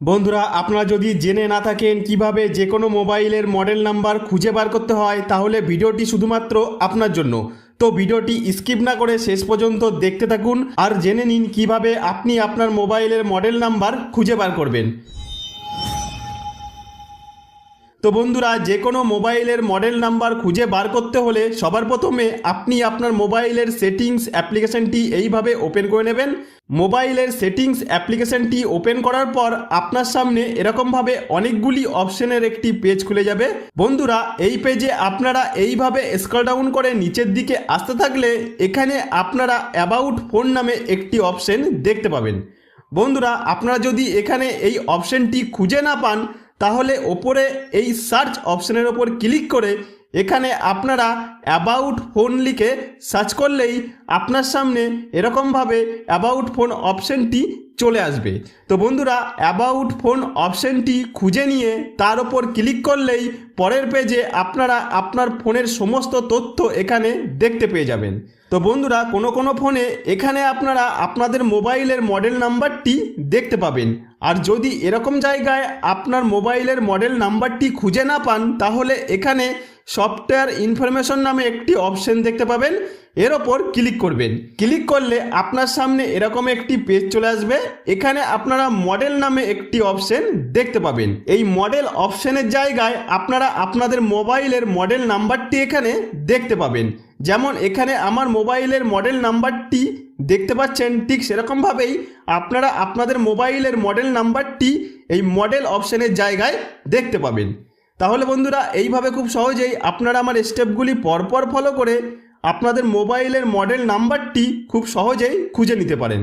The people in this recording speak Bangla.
বন্ধুরা, আপনারা যদি জেনে না থাকেন কীভাবে যে কোনো মোবাইলের মডেল নাম্বার খুঁজে বার করতে হয়, তাহলে ভিডিওটি শুধুমাত্র আপনার জন্য। তো ভিডিওটি স্কিপ না করে শেষ পর্যন্ত দেখতে থাকুন আর জেনে নিন কীভাবে আপনি আপনার মোবাইলের মডেল নাম্বার খুঁজে বার করবেন। তো বন্ধুরা, যে কোনো মোবাইলের মডেল নাম্বার খুঁজে বার করতে হলে সবার প্রথমে আপনি আপনার মোবাইলের সেটিংস অ্যাপ্লিকেশনটি এইভাবে ওপেন করে নেবেন। মোবাইলের সেটিংস অ্যাপ্লিকেশনটি ওপেন করার পর আপনার সামনে এরকমভাবে অনেকগুলি অপশনের একটি পেজ খুলে যাবে। বন্ধুরা, এই পেজে আপনারা এইভাবে স্ক্রল ডাউন করে নিচের দিকে আসতে থাকলে এখানে আপনারা অ্যাবাউট ফোন নামে একটি অপশন দেখতে পাবেন। বন্ধুরা, আপনারা যদি এখানে এই অপশনটি খুঁজে না পান তাহলে ওপরে এই সার্চ অপশনের ওপর ক্লিক করে এখানে আপনারা অ্যাবাউট ফোন লিখে সার্চ করলেই আপনার সামনে এরকমভাবে অ্যাবাউট ফোন অপশনটি চলে আসবে। তো বন্ধুরা অ্যাবাউট ফোন অপশনটি খুঁজে নিয়ে তার ওপর ক্লিক করলেই পরের পেজে আপনারা আপনার ফোনের সমস্ত তথ্য এখানে দেখতে পেয়ে যাবেন। তো বন্ধুরা, কোনো কোনো ফোনে এখানে আপনারা আপনাদের মোবাইলের মডেল নাম্বারটি দেখতে পাবেন। আর যদি এরকম জায়গায় আপনার মোবাইলের মডেল নাম্বারটি খুঁজে না পান, তাহলে এখানে সফটওয়্যার ইনফরমেশন নামে একটি অপশন দেখতে পাবেন। এর ওপর ক্লিক করবেন। ক্লিক করলে আপনার সামনে এরকম একটি পেজ চলে আসবে। এখানে আপনারা মডেল নামে একটি অপশন দেখতে পাবেন। এই মডেল অপশনের জায়গায় আপনারা আপনাদের মোবাইলের মডেল নাম্বারটি এখানে দেখতে পাবেন। যেমন এখানে আমার মোবাইলের মডেল নাম্বারটি দেখতে পাচ্ছেন। ঠিক সেরকমভাবেই আপনারা আপনাদের মোবাইলের মডেল নাম্বারটি এই মডেল অপশনের জায়গায় দেখতে পাবেন। তাহলে বন্ধুরা, এইভাবে খুব সহজেই আপনারা আমার স্টেপগুলি পরপর ফলো করে আপনাদের মোবাইলের মডেল নাম্বারটি খুব সহজেই খুঁজে নিতে পারেন।